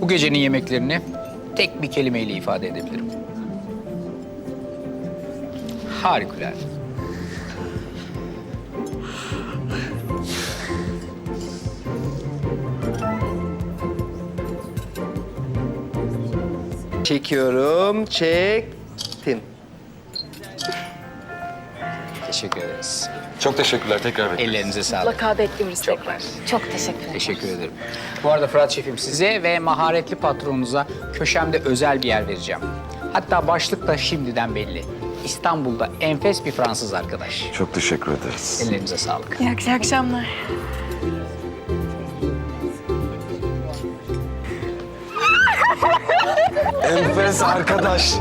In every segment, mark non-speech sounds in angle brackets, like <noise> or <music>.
Bu gecenin yemeklerini tek bir kelimeyle ifade edebilirim. Harikulade. Çekiyorum. Çektim. Çok teşekkürler tekrar bekleriz. Ellerinize sağlık. Mutlaka bekliyoruz tekrar. Çok teşekkür ederim. Teşekkür ederim. Bu arada Fırat Şefim size ve maharetli patronunuza köşemde özel bir yer vereceğim. Hatta başlık da şimdiden belli. İstanbul'da enfes bir Fransız arkadaş. Çok teşekkür ederiz. Ellerinize sağlık. İyi, iyi akşamlar. Enfes arkadaş.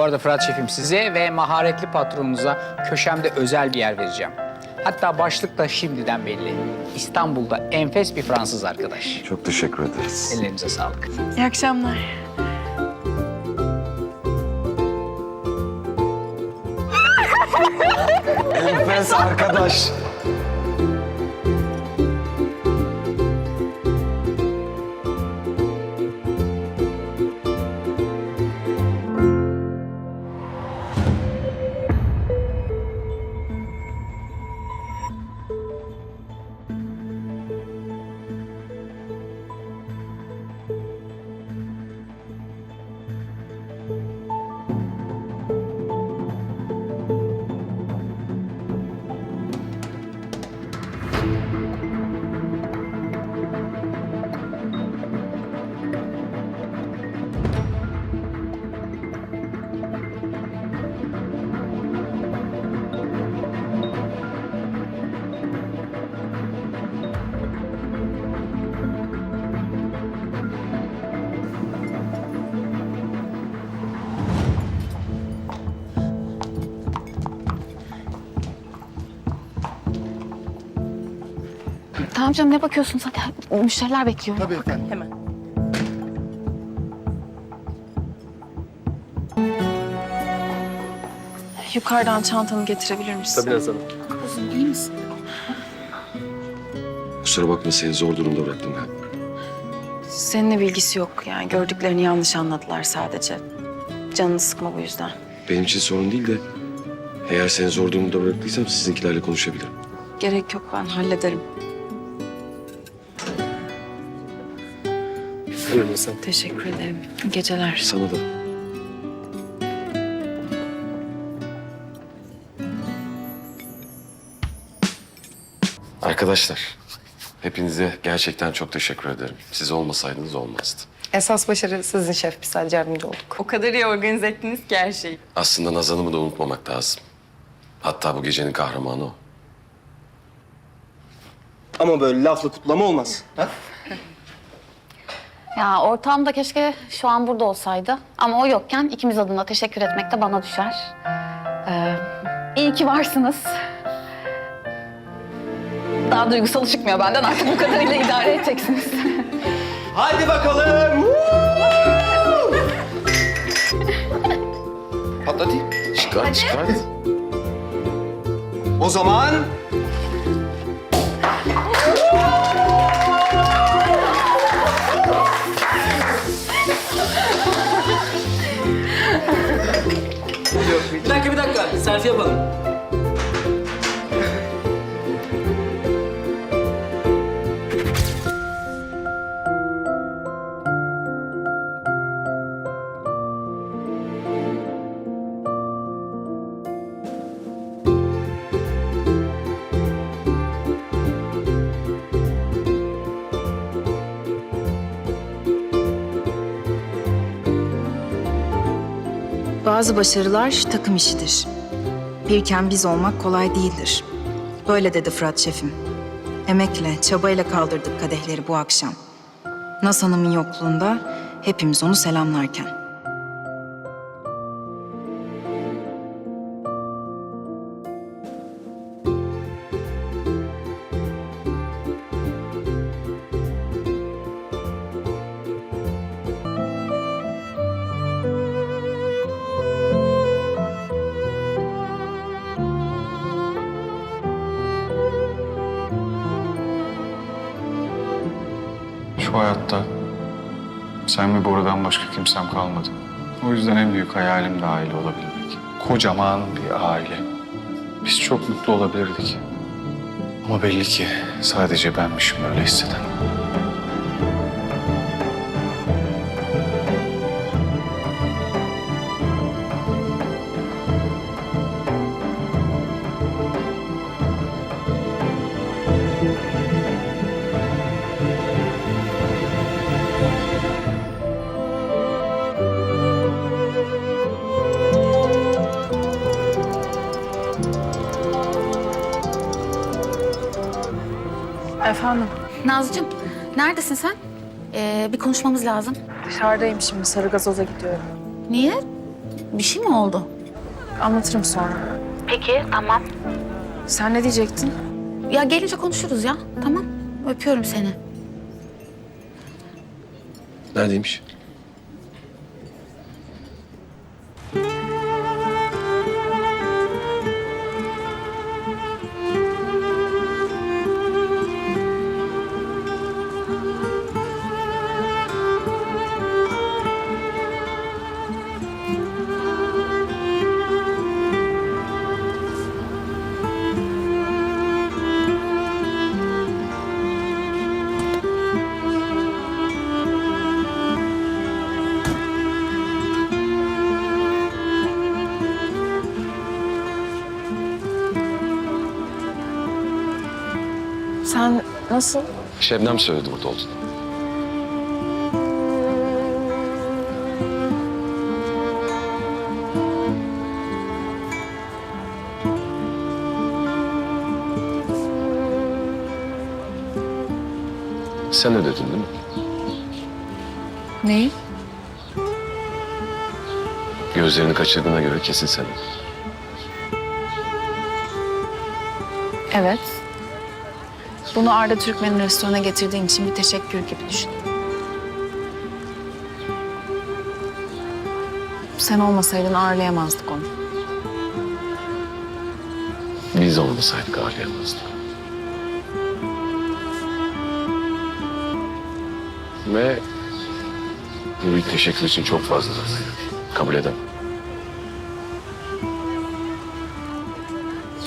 Bu arada Fırat Şefim size ve maharetli patronunuza köşemde özel bir yer vereceğim. Hatta başlık da şimdiden belli. İstanbul'da enfes bir Fransız arkadaş. Çok teşekkür ederiz. Ellerinize sağlık. İyi akşamlar. Enfes arkadaş. Tamam canım ne bakıyorsun hadi. Müşteriler bekliyor. Tabii efendim. Hemen. Yukarıdan çantanı getirebilir misin? Tabii Nazan. Kuzum iyi misin? Kusura bakma seni zor durumda bıraktım galiba. Seninle bilgisi yok. Yani gördüklerini yanlış anladılar sadece. Canını sıkma bu yüzden. Benim için sorun değil de eğer seni zor durumda bıraktıysam sizinkilerle konuşabilirim. Gerek yok ben hallederim. Buyurun Nazan. Teşekkür ederim. İyi geceler. Sana da. Arkadaşlar, hepinize gerçekten çok teşekkür ederim. Siz olmasaydınız olmazdı. Esas başarı sizin şef. Biz sadece yardımcı olduk. O kadar iyi organize ettiniz ki her şeyi. Aslında Nazan'ımı da unutmamak lazım. Hatta bu gecenin kahramanı o. Ama böyle lafla kutlama olmaz. Ha? Ya ortağım da keşke şu an burada olsaydı. Ama o yokken ikimiz adına teşekkür etmek de bana düşer. Ee, iyi ki varsınız. Daha duygusal çıkmıyor benden artık bu kadarıyla idare edeceksiniz. <laughs> Hadi bakalım. Patlatayım. Çıkart, çıkart. O zaman Selfie yapalım. Bazı başarılar takım işidir. Birken biz olmak kolay değildir. Böyle dedi Fırat şefim. Emekle, çabayla kaldırdık kadehleri bu akşam. Naz Hanım'ın yokluğunda hepimiz onu selamlarken. Şu hayatta sen ve Bora'dan başka kimsem kalmadı. O yüzden en büyük hayalim de aile olabilmek. Kocaman bir aile. Biz çok mutlu olabilirdik. Ama belli ki sadece benmişim öyle hisseden. Efendim? Nazcığım, neredesin sen? Ee, bir konuşmamız lazım. Dışarıdayım şimdi. Sarı gazoza gidiyorum. Niye? Bir şey mi oldu? Anlatırım sonra. Peki, tamam. Sen ne diyecektin? Ya gelince konuşuruz ya. Tamam. Öpüyorum seni. Neredeymiş? Nasıl? Şebnem söyledi burada olduğunu. Sen ödedin değil mi? Neyi? Gözlerini kaçırdığına göre kesin sen ödedin. Evet. Bunu Arda Türkmen'in restorana getirdiğin için bir teşekkür gibi düşün. Sen olmasaydın ağırlayamazdık onu. Biz olmasaydık ağırlayamazdık. Ve bu bir teşekkür için çok fazla. Kabul edemem.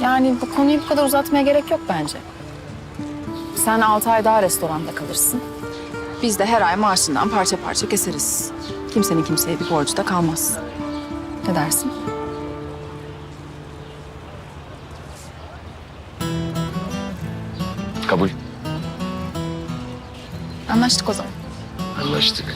Yani bu konuyu bu kadar uzatmaya gerek yok bence. Sen altı ay daha restoranda kalırsın. Biz de her ay maaşından parça parça keseriz. Kimsenin kimseye bir borcu da kalmaz. Ne dersin? Kabul. Anlaştık o zaman. Anlaştık.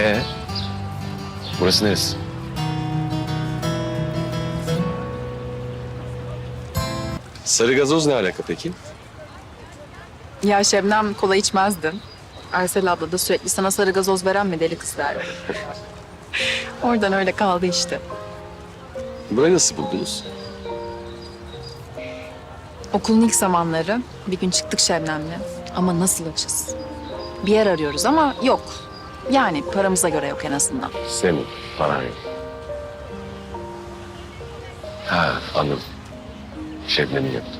Ee, burası neresi? Sarı gazoz ne alaka peki? Ya Şebnem kola içmezdin. Aysel abla da sürekli sana sarı gazoz veren mi deli kızlar? <laughs> Oradan öyle kaldı işte. Burayı nasıl buldunuz? Okulun ilk zamanları bir gün çıktık Şebnem'le. Ama nasıl açız? Bir yer arıyoruz ama yok. Yani paramıza göre yok en azından. Senin paran yok. Ha anladım. Şebnem'in yaptı.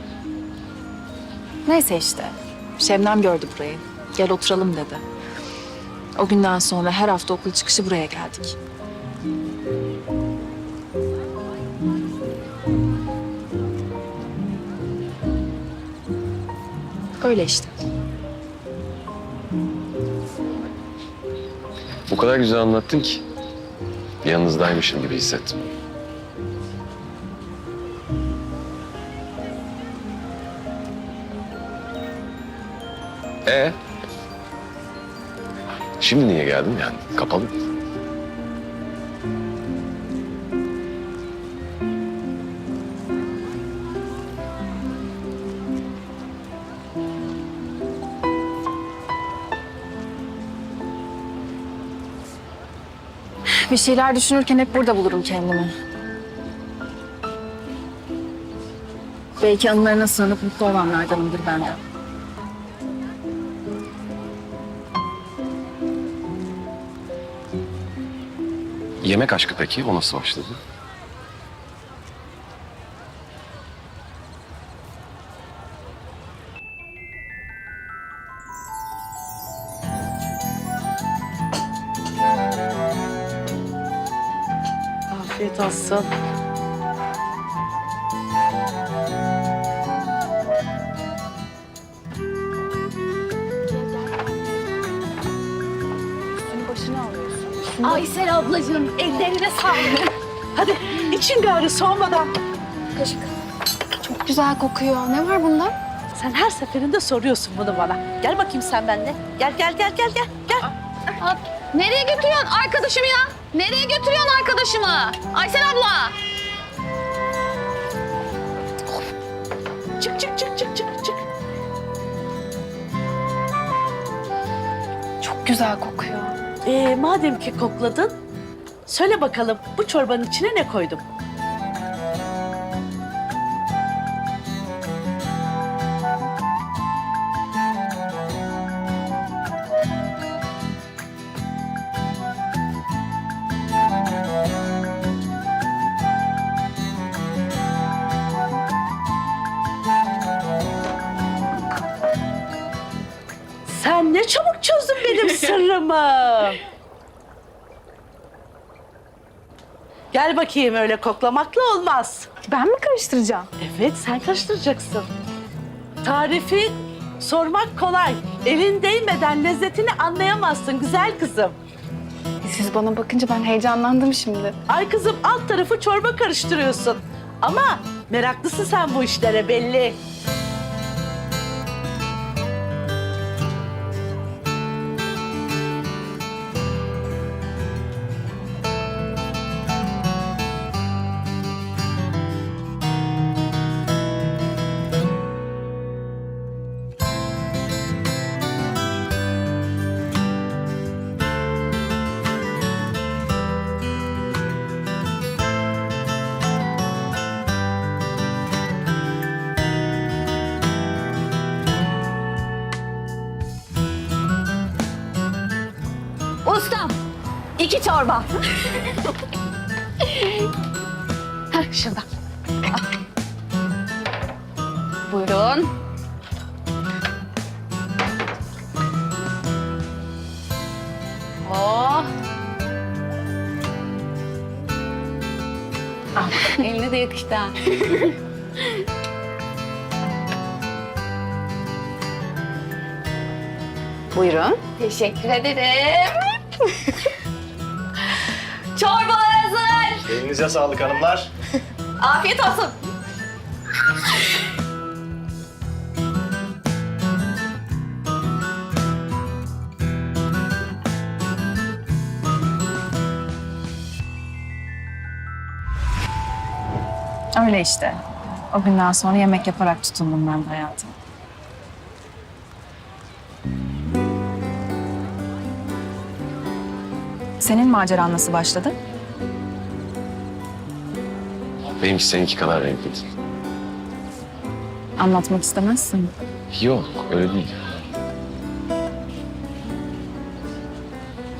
Neyse işte. Şebnem gördü burayı. Gel oturalım dedi. O günden sonra her hafta okul çıkışı buraya geldik. Öyle işte. Kadar güzel anlattın ki. Yanınızdaymışım gibi hissettim. E Şimdi niye geldin yani? Kapalı. Bir şeyler düşünürken hep burada bulurum kendimi. Belki anılarına sığınıp mutlu olanlardanımdır ben de. Yemek aşkı peki? O nasıl başladı? Afiyet olsun. Aysel ablacığım ellerine sağlık. <laughs> Hadi için gari soğumadan. Çok güzel kokuyor. Ne var bunda? Sen her seferinde soruyorsun bunu bana. Gel bakayım sen benimle. Gel gel gel gel gel. Gel. Aa, Nereye götürüyorsun arkadaşımı ya? Nereye götürüyorsun arkadaşımı? Aysel abla. Çık çık çık çık çık çık. Çok güzel kokuyor. Ee, madem ki kokladın, söyle bakalım bu çorbanın içine ne koydum? Gel bakayım öyle koklamakla olmaz. Ben mi karıştıracağım? Evet sen karıştıracaksın. Tarifi sormak kolay. Elin değmeden lezzetini anlayamazsın güzel kızım. Siz bana bakınca ben heyecanlandım şimdi. Ay kızım alt tarafı çorba karıştırıyorsun. Ama meraklısın sen bu işlere belli. Çorba. Heh, şurada. Buyurun. Oh. Al, eline de yakıştı ha. Buyurun. Teşekkür ederim. Elinize sağlık hanımlar. <laughs> Afiyet olsun. Öyle işte. O günden sonra yemek yaparak tutundum ben de hayatıma. Senin maceran nasıl başladı? Benimki seninki kadar renkli değil. Anlatmak istemezsin. Yok, öyle değil.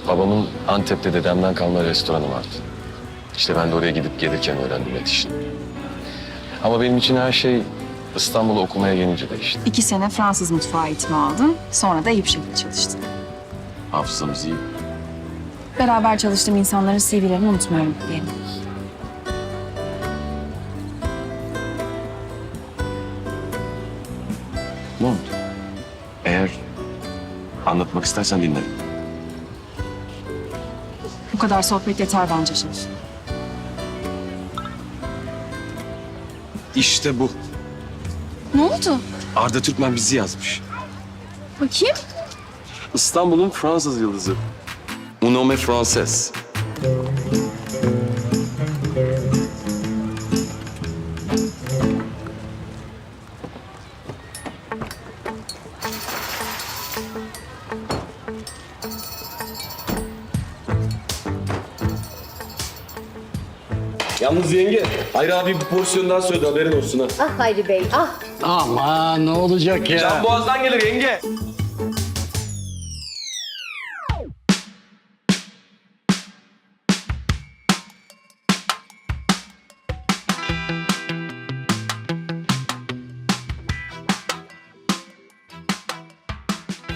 Babamın Antep'te dedemden kalma restoranı vardı. İşte ben de oraya gidip gelirken öğrendim et işini. Ama benim için her şey İstanbul'a okumaya gelince değişti. İki sene Fransız mutfağı eğitimi aldın. Sonra da iyi bir şekilde çalıştın. Hafızamız iyi. Beraber çalıştığım insanların CV'lerini unutmuyorum diyelim. Anlatmak istersen dinlerim. kadar sohbet yeter bence şef. İşte bu. Ne oldu? Arda Türkmen bizi yazmış. Bakayım. İstanbul'un Fransız yıldızı. Un homme Yalnız yenge, Hayri abi bir porsiyon daha söyledi haberin olsun ha. Ah Hayri Bey ah. Ama ne olacak ya? Can boğazdan gelir yenge.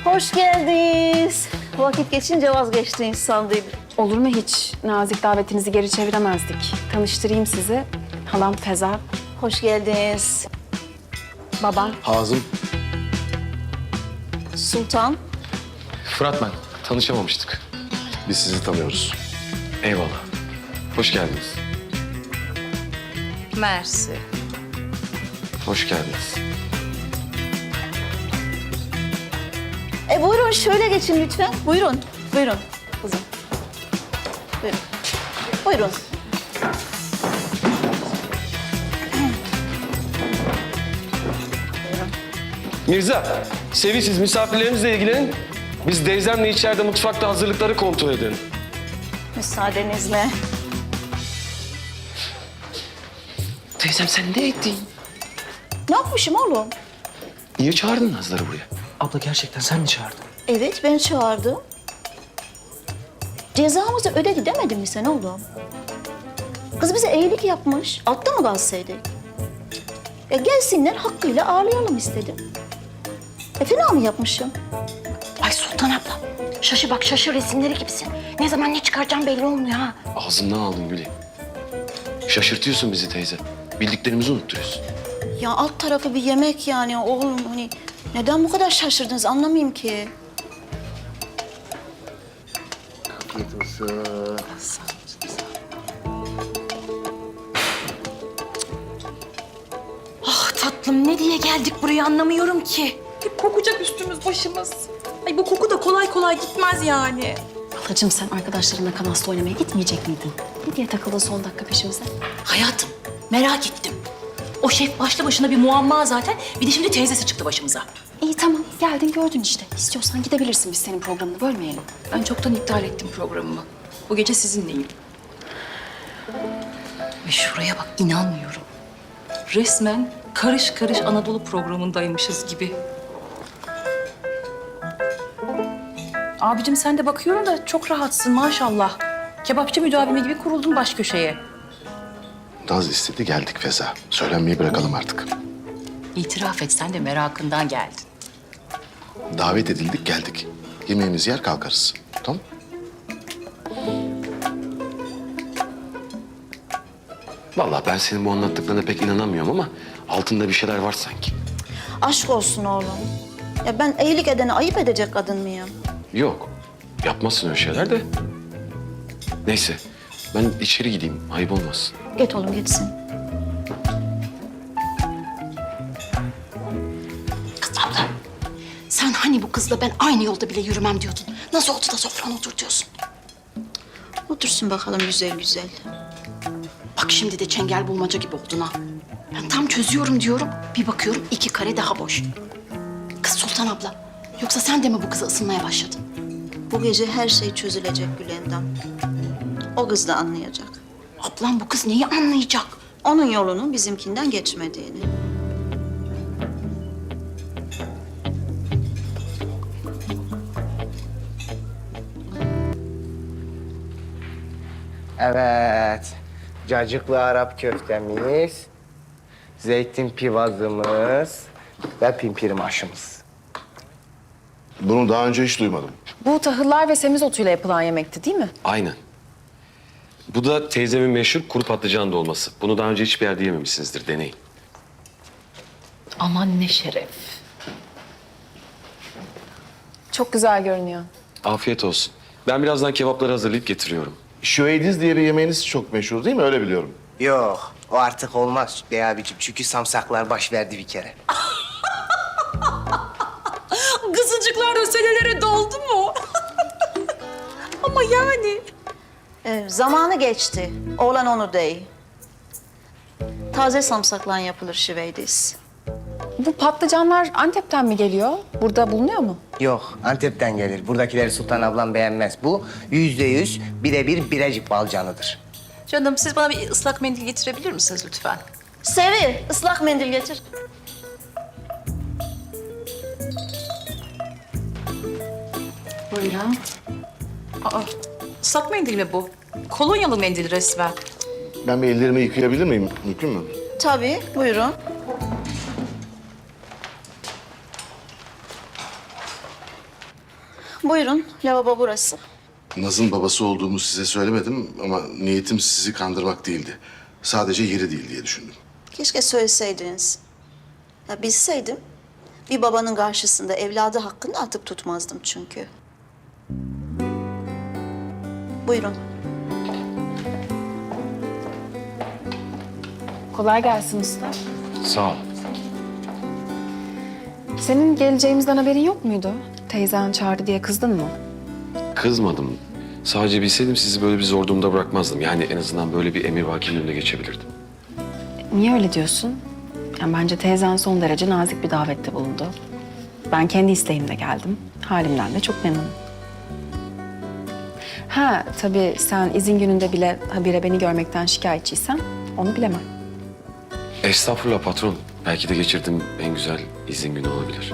Hoş geldiniz. Vakit geçince vazgeçti insan değil. Olur mu hiç? Nazik davetinizi geri çeviremezdik. Tanıştırayım sizi. Halam Feza, Hoş geldiniz. babam. Hazım. Sultan. Fırat ben. Tanışamamıştık. Biz sizi tanıyoruz. Eyvallah. Hoş geldiniz. Mersi. Hoş geldiniz. E buyurun şöyle geçin lütfen. Buyurun. Buyurun. Buyurun. Mirza, Sevi siz misafirlerimizle ilgilenin. Biz teyzemle içeride mutfakta hazırlıkları kontrol edelim. Müsaadenizle. Teyzem sen ne ettin? Ne yapmışım oğlum? Niye çağırdın Nazları buraya? Abla gerçekten sen mi çağırdın? Evet ben çağırdım. Cezamızı ödedi demedin mi sen oğlum? Kız bize iyilik yapmış. Altta mı kalsaydık? Ya gelsinler hakkıyla ağırlayalım istedim. E fena mı yapmışım? Ay Sultan abla. Şaşı bak şaşı resimleri gibisin. Ne zaman ne çıkaracağım belli olmuyor ha. Ağzımdan aldın Gülü. Şaşırtıyorsun bizi teyze. Bildiklerimizi unutturuyorsun. Ya alt tarafı bir yemek yani oğlum hani neden bu kadar şaşırdınız anlamayayım ki. Ah tatlım ne diye geldik buraya anlamıyorum ki. Hep kokacak üstümüz başımız. Ay bu koku da kolay kolay gitmez yani. Halacığım sen arkadaşlarınla kanasta oynamaya gitmeyecek miydin? Ne diye takıldın son dakika peşimize? Hayatım merak ettim. O şef başlı başına bir muamma zaten. Bir de şimdi teyzesi çıktı başımıza. İyi tamam geldin gördün işte. İstiyorsan gidebilirsin biz senin programını bölmeyelim. Ben çoktan iptal ettim programımı. Bu gece sizinleyim. Ve şuraya bak inanmıyorum. Resmen karış karış Anadolu programındaymışız gibi. Abicim sen de bakıyorum da çok rahatsın maşallah. Kebapçı müdavimi gibi kuruldun baş köşeye. Daz istedi geldik Feza. Söylenmeyi bırakalım artık. İtiraf et sen de merakından geldin. Davet edildik geldik. Yemeğimizi yer kalkarız. Tamam Vallahi ben senin bu anlattıklarına pek inanamıyorum ama altında bir şeyler var sanki. Aşk olsun oğlum. Ya ben iyilik edene ayıp edecek kadın mıyım? Yok. Yapmazsın öyle şeyler de. Neyse. Ben içeri gideyim. Ayıp olmasın. Git oğlum gitsin. Kız abla sen hani bu kızla ben aynı yolda bile yürümem diyordun. Nasıl oldu da sofrana oturtuyorsun? Otursun bakalım güzel güzel. Bak şimdi de çengel bulmaca gibi oldun ha. Ben tam çözüyorum diyorum. Bir bakıyorum iki kare daha boş. Kız Sultan abla. Yoksa sen de mi bu kıza ısınmaya başladın? Bu gece her şey çözülecek Gülendam. O kız da anlayacak. Ablam bu kız neyi anlayacak? Onun yolunun bizimkinden geçmediğini. Evet. Cacıklı Arap köftemiz, zeytin pivazımız ve pimpir maşımız. Bunu daha önce hiç duymadım. Bu tahıllar ve semizotuyla yapılan yemekti değil mi? Aynen. Bu da teyzemin meşhur kuru patlıcan dolması. Bunu daha önce hiçbir yerde yememişsinizdir. Deneyin. Aman ne şeref. Çok güzel görünüyor. Afiyet olsun. Ben birazdan kebapları hazırlayıp getiriyorum. Şüveydiz diye bir yemeğiniz çok meşhur değil mi? Öyle biliyorum. Yok, o artık olmaz bey abicim. Çünkü samsaklar baş verdi bir kere. Kızılcıklar da senelere doldu mu? <laughs> Ama yani. Ee, zamanı geçti. Oğlan onu değil. Taze samsaklan yapılır şiveydiz. Bu patlıcanlar Antep'ten mi geliyor? Burada bulunuyor mu? Yok, Antep'ten gelir. Buradakileri Sultan ablam beğenmez. Bu yüzde yüz birebir Birecik balcanıdır. Canım siz bana bir ıslak mendil getirebilir misiniz lütfen? Sevi, ıslak mendil getir. Buyurun. Aa, ıslak mendil mi bu? Kolonyalı mendil resmen. Ben bir ellerimi yıkayabilir miyim? Mümkün mü? Tabii, buyurun. Buyurun, lavabo burası. Naz'ın babası olduğumu size söylemedim ama niyetim sizi kandırmak değildi. Sadece yeri değil diye düşündüm. Keşke söyleseydiniz. Ya bilseydim, bir babanın karşısında evladı hakkında atıp tutmazdım çünkü. Buyurun. Kolay gelsin usta. Sağ ol. Senin geleceğimizden haberin yok muydu? Teyzen çağırdı diye kızdın mı? Kızmadım. Sadece bilseydim sizi böyle bir zor durumda bırakmazdım. Yani en azından böyle bir emir vakinin önüne geçebilirdim. Niye öyle diyorsun? Yani bence teyzen son derece nazik bir davette bulundu. Ben kendi isteğimle geldim. Halimden de çok memnunum. Ha tabii sen izin gününde bile habire beni görmekten şikayetçiysen onu bilemem. Estağfurullah patron. Belki de geçirdim en güzel izin günü olabilir.